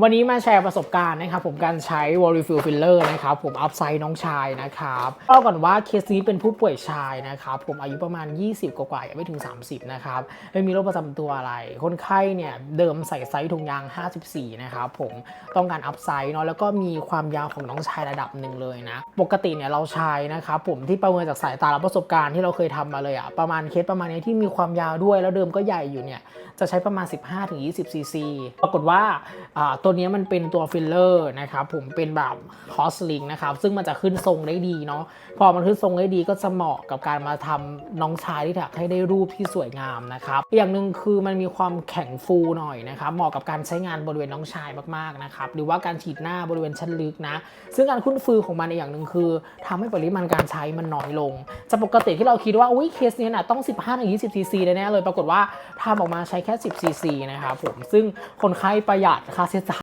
วันนี้มาแชร์ประสบการณ์นะครับผมการใช้ w a l l y f i l Filler นะครับผมอัพไซด์น้องชายนะครับเล่าก่อนว่าเคสนี้เป็นผู้ป่วยชายนะครับผมอายุประมาณ 20 กว่าๆยังไม่ถึง 30 นะครับไม่มีโรคประจำตัวอะไร คนไข้เนี่ยเดิมใส่ไซส์ถุงยาง 54 นะครับผมต้องการอัพไซด์เนาะแล้วก็มีความยาวของน้องชายระดับหนึ่งเลยนะ ปกติเนี่ยเราใช้นะครับผมที่ประเมินจากสายตาและประสบการณ์ที่เราเคยทำมาเลยอะประมาณเคสประมาณนี้ที่มีความยาวด้วยแล้วเดิมก็ใหญ่อยู่เนี่ยจะใช้ประมาณ 15-20ซีซีปรากฏว่าตัวนี้มันเป็นตัวฟิลเลอร์นะครับผมเป็นแบบฮอสลิงนะครับซึ่งมันจะขึ้นทรงได้ดีเนาะพอมันขึ้นทรงได้ดีก็จะเหมาะกับการมาทำน้องชายที่ถักให้ได้รูปที่สวยงามนะครับอย่างหนึ่งคือมันมีความแข็งฟูหน่อยนะครับเหมาะกับการใช้งานบริเวณน้องชายมากๆนะครับหรือว่าการฉีดหน้าบริเวณชั้นลึกนะ ซึ่งการคุ้นฟูของมันอีกอย่างหนึ่งคือทำให้ปริมาณการใช้มันน้อยลงจากปกติที่เราคิดว่าอุ้ยเคสเนี้ยนะต้อง 15-20ซีซีแน่ๆเลย ปรากฏว่าทำออกมาใช้แค่ 10ซีซีนะครับผมซึ่งคนไข้ประหยัดค่าใช้